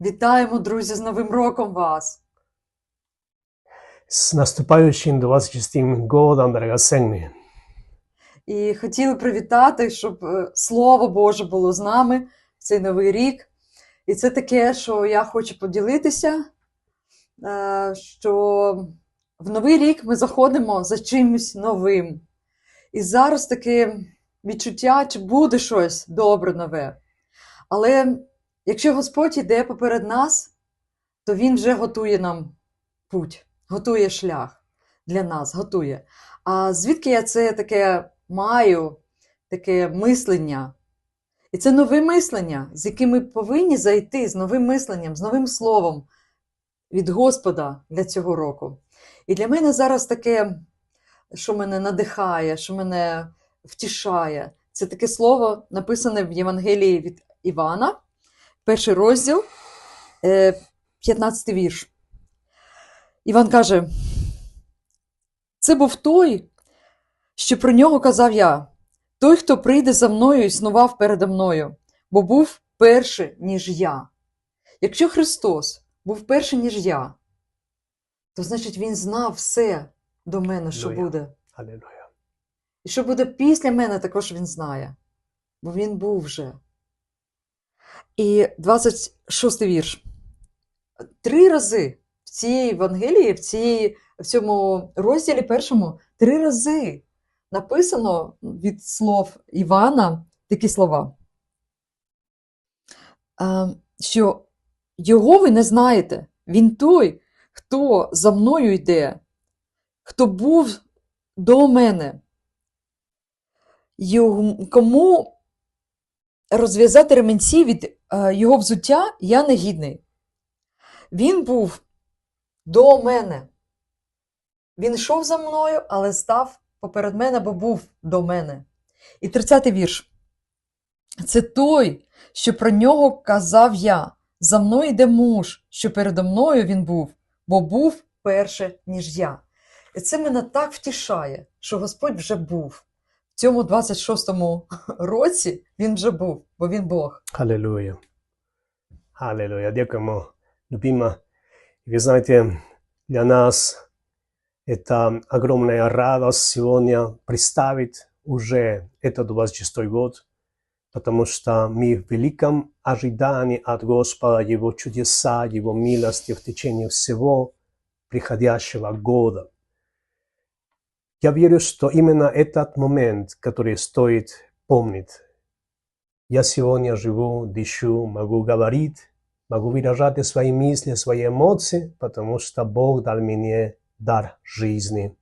Вітаємо, друзі, з Новим роком вас! С наступающим 26 годом, драгоценные. І хотіли привітати, щоб е, Слово Боже було з нами в цей новий рік. І це таке, що я хочу поділитися, е, що в новий рік ми заходимо за чимось новим. І зараз таке відчуття, чи буде щось добре нове. Але якщо Господь йде поперед нас, то Він вже готує нам путь, готує шлях для нас, готує. А звідки я це таке маю, таке мислення? І це нове мислення, з яким ми повинні зайти з новим мисленням, з новим словом від Господа для цього року. І для мене зараз таке, що мене надихає, що мене втішає, це таке слово, написане в Євангелії від Івана, перший розділ, е, 15 вірш. Іван каже: це був той, що про нього казав я, той, хто прийде за мною, існував передо мною, бо був перший, ніж я. Якщо Христос був перший, ніж я, то значить Він знав все до мене, що буде. Аллилуйя. І що буде після мене, також він знає, бо він був вже. І 26 вірш. Три рази в цій Євангелії, в, цій, в цьому розділі першому, три рази написано від слов Івана такі слова, що його ви не знаєте. Він той, хто за мною йде, хто був до мене. Йому- Кому розв'язати ременці від е, його взуття я не гідний. Він був до мене. Він йшов за мною, але став поперед мене, бо був до мене. І 30-й вірш. Це той, що про нього казав я. За мною йде муж, що передо мною він був, бо був перше, ніж я. І це мене так втішає, що Господь вже був. В цьому 26-му році він вже був, бо він Бог. Аллилуйя. Аллилуйя. Дякуємо, любима. И Вы знаете, для нас это огромная радость сегодня представить уже этот 26 год, потому что мы в великом ожидании от Господа, Его чудеса, Его милости в течение всего приходящего года. Я верю, что именно этот момент, который стоит помнить, я сегодня живу, дышу, могу говорить, могу выражать свои мысли, свои эмоции, потому что Бог дал мне дар жизни.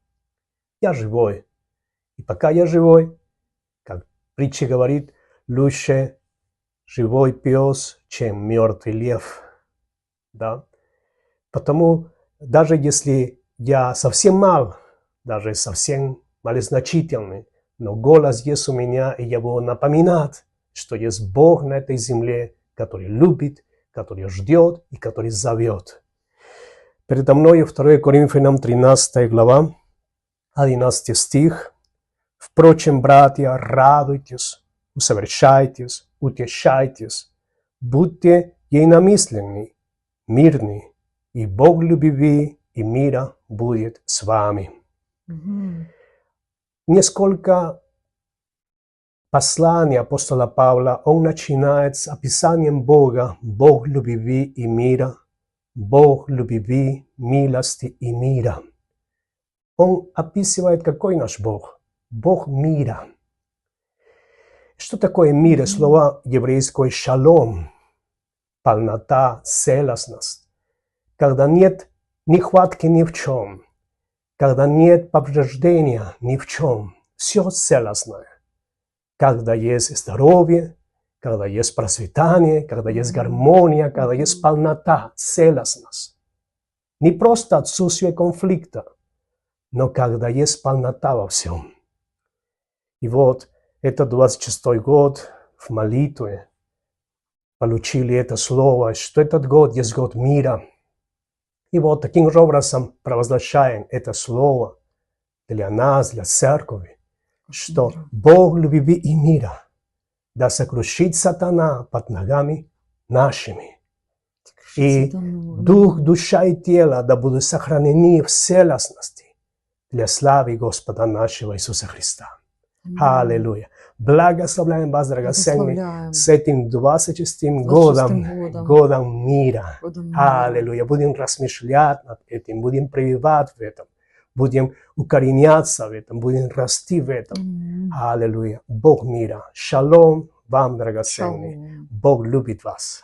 Я живой. И пока я живой, как притча говорит, лучше живой пес, чем мертвый лев. Да? Потому даже если я совсем мал, даже совсем малозначительный, но голос есть у меня, и я буду напоминать, что есть Бог на этой земле, который любит, который ждет и который зовет. Передо мной 2 Коринфянам 13 глава, 11 стих. Впрочем, братья, радуйтесь, усовершайтесь, утешайтесь, будьте единомысленны, мирны, и Бог любви и мира будет с вами. Несколько посланий апостола Павла, он начинает с описанием Бога, Бог любви и мира, Бог любви, милости и мира. Он описывает, какой наш Бог? Бог мира. Что такое мир? Слово еврейское шалом, полнота, целостность. Когда нет нехватки ни в чем, когда нет повреждения ни в чем, все целостное. Когда есть здоровье, когда есть процветание, когда есть гармония, когда есть полнота, целостность. Не просто отсутствие конфликта, но когда есть полнота во всем. И вот это 26 год в молитве получили это слово, что этот год есть год мира. И вот таким же образом провозглашаем это слово для нас, для церкви, что Бог любви и мира да сокрушит сатана под ногами нашими. И дух, душа и тело да будут сохранены в целостности для славы Господа нашего Иисуса Христа. Haleluja. Blagoslavljam vas, draga Selmi, setim 20 godam, godam mira. Godom Haleluja. Budem razmišljati nad etim, budem privivati v etom, budem ukorinjati sa v etom, budem rasti v etom. Mm. Haleluja. Bog mira. Shalom vam, draga Selmi. Bog ljubit vas.